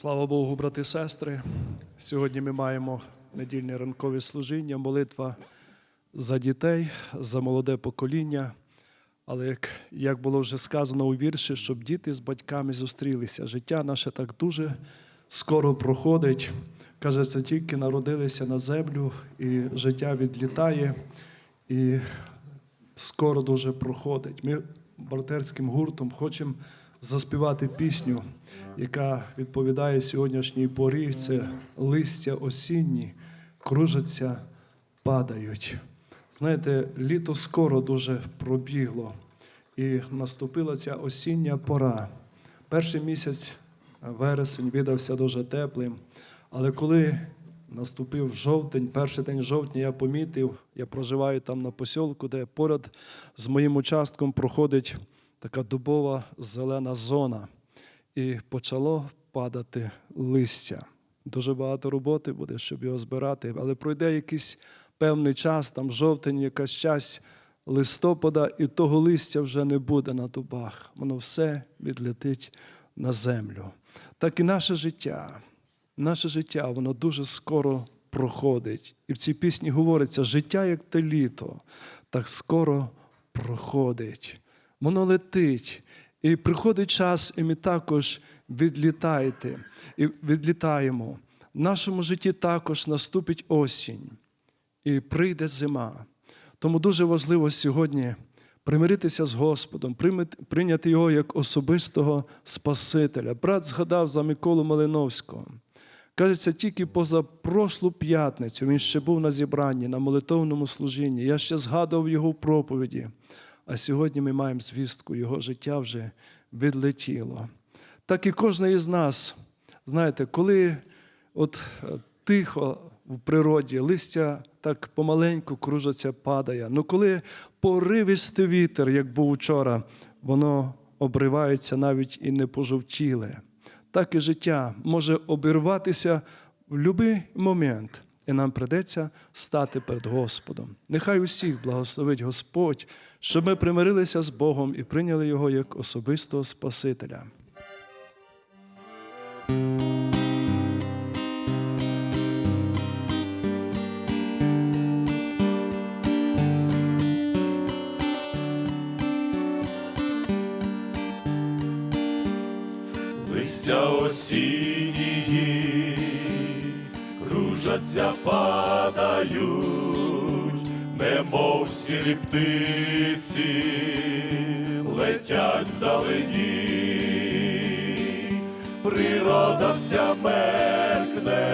Слава Богу, брати і сестри. Сьогодні ми маємо недільне ранкове служіння, молитва за дітей, за молоде покоління. Але як, як було вже сказано у вірші, щоб діти з батьками зустрілися. Життя наше так дуже скоро проходить. Каже, це тільки народилися на землю, і життя відлітає, і скоро дуже проходить. Ми братерським гуртом хочемо заспівати пісню, яка відповідає сьогоднішній порі. Це листя осінні, кружаться, падають. Знаєте, літо скоро дуже пробігло, і наступила ця осіння пора. Перший місяць, вересень, видався дуже теплим. Але коли наступив жовтень, перший день жовтня, я помітив, я проживаю там на посілку, де поряд з моїм участком проходить така дубова зелена зона. І почало падати листя. Дуже багато роботи буде, щоб його збирати, але пройде якийсь певний час, там жовтень, якась часть листопада, і того листя вже не буде на дубах. Воно все відлетить на землю. Так і наше життя. Наше життя, воно дуже скоро проходить. І в цій пісні говориться: життя, як те літо, так скоро проходить. Воно летить. І приходить час, і ми також відлітаєте, і відлітаємо. В нашому житті також наступить осінь і прийде зима. Тому дуже важливо сьогодні примиритися з Господом, прийняти його як особистого Спасителя. Брат згадав за Миколу Малиновського. Кажеться, тільки поза прошлу п'ятницю він ще був на зібранні, на молитовному служінні. Я ще згадував його в проповіді. А сьогодні ми маємо звістку, його життя вже відлетіло. Так і кожен із нас, знаєте, коли от е, тихо в природі, листя так помаленьку кружаться, падає. Ну коли поривистий вітер, як був вчора, воно обривається навіть і не пожовтіле. Так і життя може обірватися в будь-який момент, і нам придеться стати перед Господом. Нехай усіх благословить Господь, щоб ми примирилися з Богом і прийняли Його як особистого Спасителя. Листя осінні кружаться, падають, немов сірі птиці, летять вдалині, природа вся меркне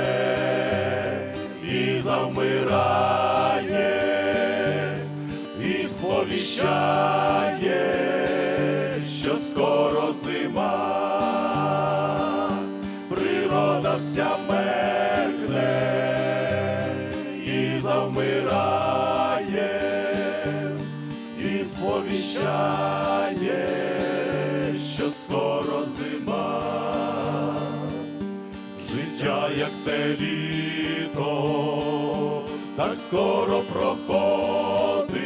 і завмирає, і сповіщає, що скоро зима, природа вся і і сповіщає, що скоро зима, життя, як те літо, так скоро проходить,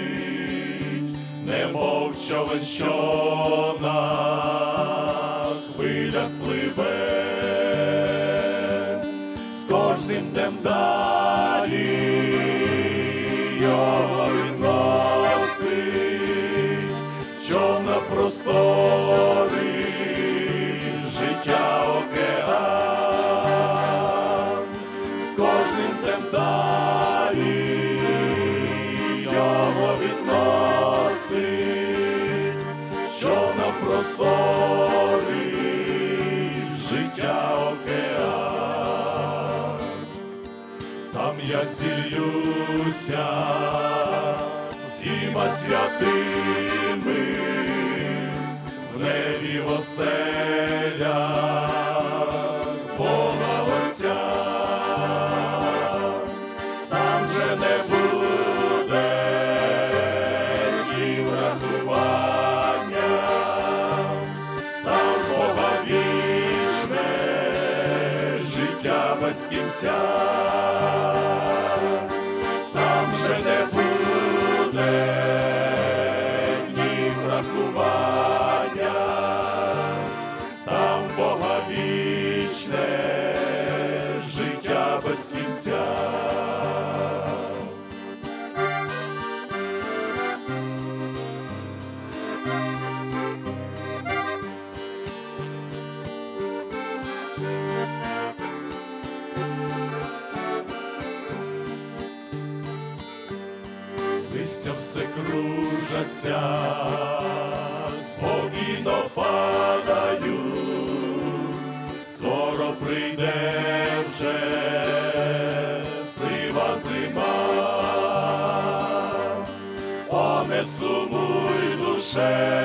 немов човен, що на хвилях пливе, далі його відносить, човна простори, життя океан. Там я зіллюся всіма святими в небі в без кінця, листя все кружаться, спокійно падають, скоро прийде вже сива зима, О, не сумуй душе,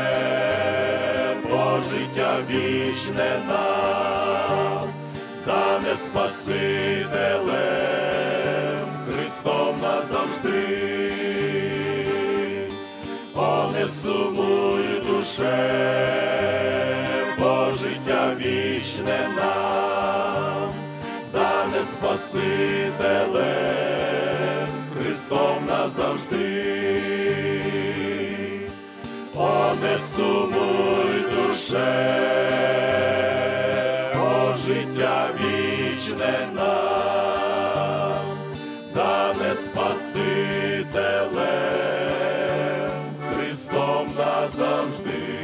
бо життя вічне нам, дане Спасителем Христом назавжди. Не сумуй душе, бо життя вічне нам, дане Спасителем Христом назавжди. О, не сумуй душе, бо життя вічне нам, дане Спасителем Христом назавжди.